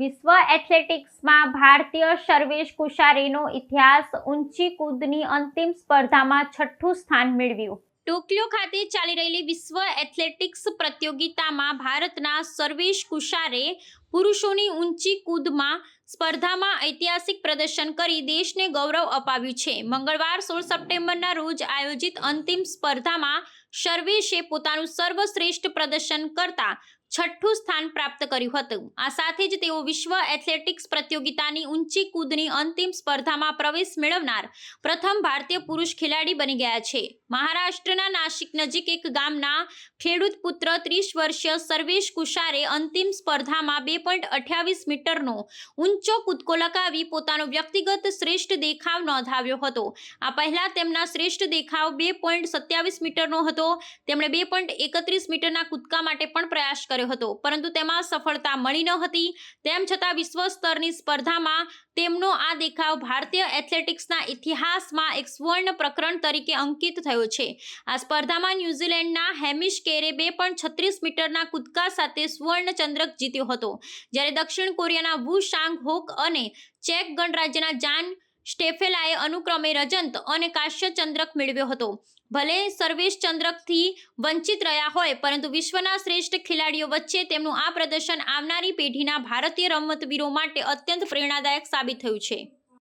વિશ્વ એથ્લેટિક્સમાં ભારતીય સર્વેશ કુશારીનો ઇતિહાસ ઊંચી કૂદની અંતિમ સ્પર્ધામાં છઠ્ઠું સ્થાન મેળવ્યું. ટોક્યો ખાતે ચાલી રહેલી વિશ્વ એથ્લેટિક્સ પ્રતિયોગિતામાં ભારતના સર્વેશ કુશારે પુરુષોની ઊંચી કૂદમાં સ્પર્ધામાં ઐતિહાસિક પ્રદર્શન કરી દેશને ગૌરવ અપાવ્યું છે. મંગળવાર સોળ સપ્ટેમ્બરના રોજ આયોજિત અંતિમ સ્પર્ધામાં સર્વેશે પોતાનું સર્વશ્રેષ્ઠ પ્રદર્શન કરતા છઠ્ઠું સ્થાન પ્રાપ્ત કર્યું હતું. આ સાથે જ તેઓ વિશ્વ એથ્લેટિક્સ પ્રતિયોગિતાની ઊંચી કૂદની અંતિમ સ્પર્ધામાં પ્રવેશ મેળવનાર પ્રથમ ભારતીય પુરુષ ખેલાડી બની ગયા છે. મહારાષ્ટ્રના નાસિક નજીક એક ગામના ખેડૂત પુત્ર ત્રીસ વર્ષીય સર્વેશ કુશારે અંતિમ સ્પર્ધામાં બે પોઈન્ટ અઠ્યાવીસ મીટરનો ઊંચો કૂદકો લગાવી પોતાનો વ્યક્તિગત શ્રેષ્ઠ દેખાવ નોંધાવ્યો હતો. આ પહેલા તેમના શ્રેષ્ઠ દેખાવ બે પોઈન્ટ સત્યાવીસ મીટરનો હતો. તેમણે બે પોઈન્ટ એકત્રીસ મીટરના કૂદકા માટે પણ પ્રયાસ કર્યો હતો, પરંતુ તેમાં સફળતા મળી ન હતી. તેમ છતાં વિશ્વ સ્તરની સ્પર્ધામાં તેમનો આ દેખાવ ભારતીય એથ્લેટિક્સના ઇતિહાસમાં એક સુવર્ણ પ્રકરણ તરીકે અંકિત થયો છે. આ સ્પર્ધામાં ન્યૂઝીલેન્ડના હેમિશ કેરે બે પોઈન્ટ છત્રીસ મીટરના કૂદકા સાથે સુવર્ણ ચંદ્રક જીત્યો હતો. જ્યારે દક્ષિણ કોરિયાના વુ શાંગ હોક અને ચેક ગણરાજ્યના જાન સ્ટેફેલાએ અનુક્રમે રજંત અને કાશ્ય ચંદ્રક મેળવ્યો હતો. ભલે સર્વેશ ચંદ્રકથી વંચિત રહ્યા હોય, પરંતુ વિશ્વના શ્રેષ્ઠ ખેલાડીઓ વચ્ચે તેમનું આ પ્રદર્શન આવનારી પેઢીના ભારતીય રમતવીરો માટે અત્યંત પ્રેરણાદાયક સાબિત થયું છે.